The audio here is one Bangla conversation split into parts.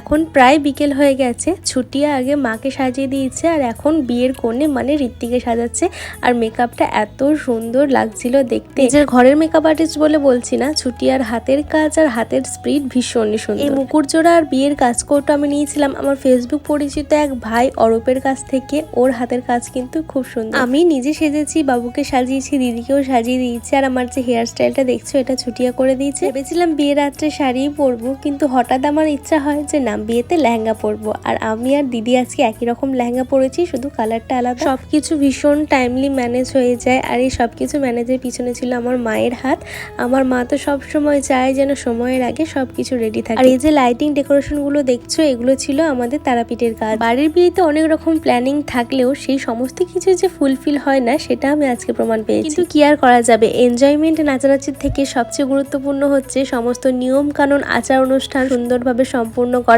এখন প্রায় বিকেল হয়ে গেছে। ছুটিয়া আগে মাকে সাজিয়ে দিয়েছে আর এখন বিয়ের কোণে মানে ঋত্বিকে সাজাচ্ছে। আর মেকআপটা এত সুন্দর লাগছিল দেখতে। নিজের ঘরের মেকআপ আর্টিস্ট বলে বলছি না ছুটিয়ার হাতের কাজ আর হাতের স্পিড ভীষণই সুন্দর। এই মুকুর জোড়া আর বিয়ের কাজ কোট আমি নিয়েছিলাম। আমার ফেসবুক পরিচিত এক ভাই অরূপের কাছ থেকে ওর হাতের কাজ কিন্তু খুব সুন্দর। আমি নিজে সেজেছি বাবুকে সাজিয়েছি দিদিকেও সাজিয়ে দিয়েছি আর আমার যে হেয়ার স্টাইলটা দেখছ এটা ছুটিয়া করে দিয়েছে। ভেবেছিলাম বিয়ের রাত্রে শাড়ি পরবো কিন্তু হঠাৎ আমার ইচ্ছা হয় যে না বিয়েতে লেহেঙ্গা পরবো। আর আমি আর দিদি আজকে একই রকম লেহেঙ্গা পরেছি, শুধু কালারটা আলাদা। সবকিছু ভীষণ টাইমলি ম্যানেজ হয়ে যায় আর এই সবকিছু ম্যানেজের পিছনে ছিল আমার মায়ের হাত। আমার মা তো সব সময় চায় যেন সময়ের আগে সবকিছু রেডি থাকে। আর এই যে লাইটিং ডেকোরেশনগুলো দেখছ, এগুলো ছিল আমাদের তারাপীঠের কাজ। বাড়ির বিয়েতে অনেক রকম প্ল্যানিং থাকলেও সেই সমস্ত কিছু যে ফুলফিল হয় না, সেটা আমি আজকে প্রমাণ পেয়েছি। কিন্তু কি আর করা যাবে? এনজয়মেন্ট নাচানাচির থেকে সবচেয়ে গুরুত্বপূর্ণ হচ্ছে সমস্ত নিয়ম কানুন আচার অনুষ্ঠান সুন্দরভাবে সম্পূর্ণ করা।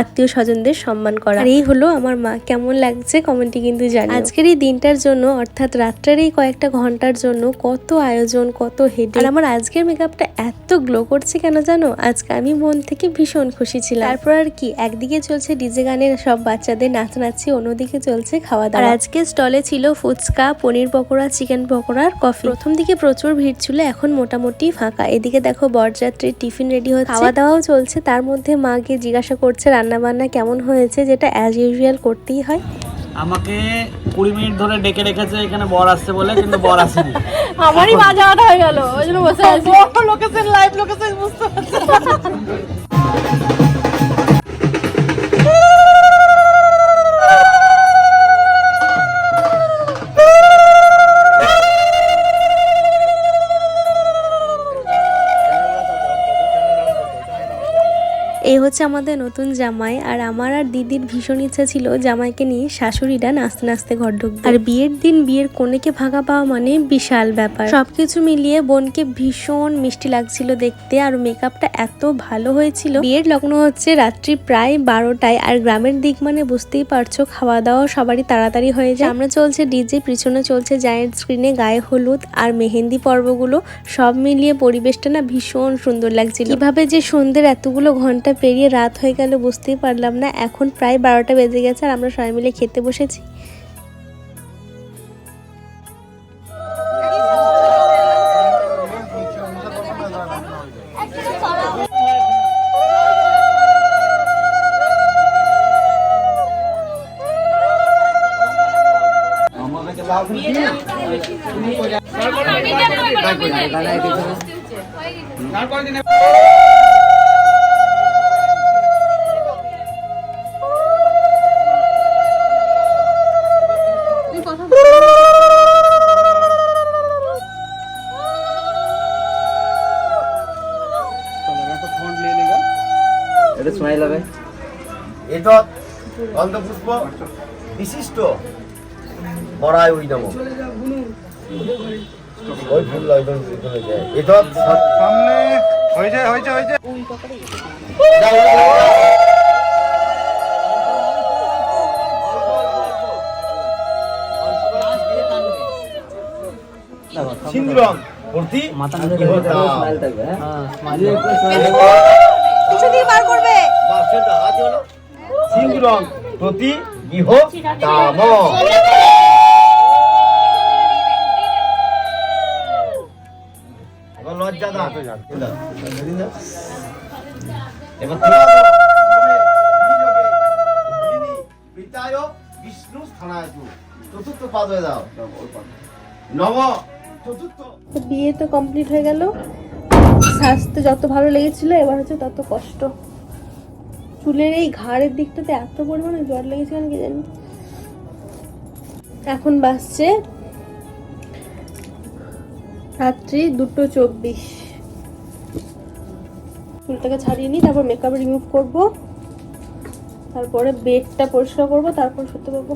আত্মীয় স্বজনদের সম্মান করা। আর এই হলো আমার মা। কেমন লাগছে কমেন্টে কিন্তু জানি আজকের এই দিনটার জন্য অর্থাৎ রাত্রের এই কয়েকটা ঘণ্টার জন্য কত আয়োজন কত হেডে আর আমার আজকের মেকআপটা এত গ্লো করছে কেন জানো? আজকে আমি মন থেকে ভীষণ খুশি ছিলাম। তারপর আর কি একদিকে চলছে ডিজে গানের সব বাচ্চাদের নাচানাচি অন্যদিকে চলছে খাওয়া দাওয়া। আর আজকে স্টলে ছিল ফুচকা পনির পকোড়া চিকেন পকোড়া আর কফি প্রথম দিকে প্রচুর ভিড় ছিল এখন মোটামুটি ফাঁকা। এদিকে দেখো বরযাত্রীর টিফিন রেডি হচ্ছে। খাওয়া দাওয়াও চলছে। তার মধ্যে মাকে গিয়ে জিজ্ঞাসা করছে রান্না বান্না কেমন হয়েছে যেটা অ্যাজ ইউজুয়াল করতেই হয়। আমাকে কুড়ি মিনিট ধরে ডেকে রেখেছে এখানে বর আসছে বলে কিন্তু বর আসেনি। আমারই বাজা মাথা হয়ে গেল ওই জন্য বসে আছি। লোকেশন লাইভ লোকেশন বুঝতে পারছি। এই হচ্ছে আমাদের নতুন জামাই, আর আমার আর দিদির ভীষণ ইচ্ছা ছিল জামাইকে নিয়ে শাশুড়িরা নাচতে নাচতে ঘর ঢুকবে। আর বিয়ের দিন বিয়ের কনেকে ভাগা পাওয়া মানে বিশাল ব্যাপার। সবকিছু মিলিয়ে বোনকে ভীষণ মিষ্টি লাগছিল দেখতে, আর মেকআপটা এত ভালো হয়েছিল। বিয়ের লগ্ন হচ্ছে রাত্রি প্রায় বারোটায়, আর গ্রামের দিক মানে বুঝতেই পারছ খাওয়া দাওয়া সবারই তাড়াতাড়ি হয়ে যায়। আমরা চলছে ডিজে, পিছনে চলছে জায়েন্ট স্ক্রিনে গায়ে হলুদ আর মেহেন্দি পর্বগুলো। সব মিলিয়ে পরিবেশটা না ভীষণ সুন্দর লাগছিল। কীভাবে যে সন্ধ্যের এতগুলো ঘণ্টা পেরিয়ে রাত হয়ে গেল, বুঝতেই পারলাম না। এখন প্রায় বারোটা বেজে গেছে আর আমরা সবাই মিলে খেতে বসেছি। এটা স্মাইল হবে। এতৎ গন্ধপুষ্প বিশিষ্ট বড়াই ওই নাম ওই ফুল এতৎ সামনে হয়েছে হয়েছে সিন্দুরম প্রতি মাথা ইহতাম। থাকবে হ্যাঁ। কিছু দিয়ে বার করবে? প্রতি গৃহ তাম এবার লজ্জা দাও। এবার পিতায় বিষ্ণু স্থানায় চতুর্থ পাদ হয়ে দাও নব চতুর্থ। তো বিয়ে তো কমপ্লিট হয়ে গেল। স্বাস্থ্য যত ভালো লেগেছিল এবার হচ্ছে তত কষ্ট। চুলের এই ঘাড়ের দিকটাতে এত পরিমাণে জ্বর লেগেছে কেন কি জানি? এখন বাসছে রাত্রি দুটো চব্বিশ। চুলটাকে ছাড়িয়ে নিই, তারপর মেকআপ রিমুভ করব। তারপরে বেডটা পরিষ্কার করব, তারপর শুতে পারব।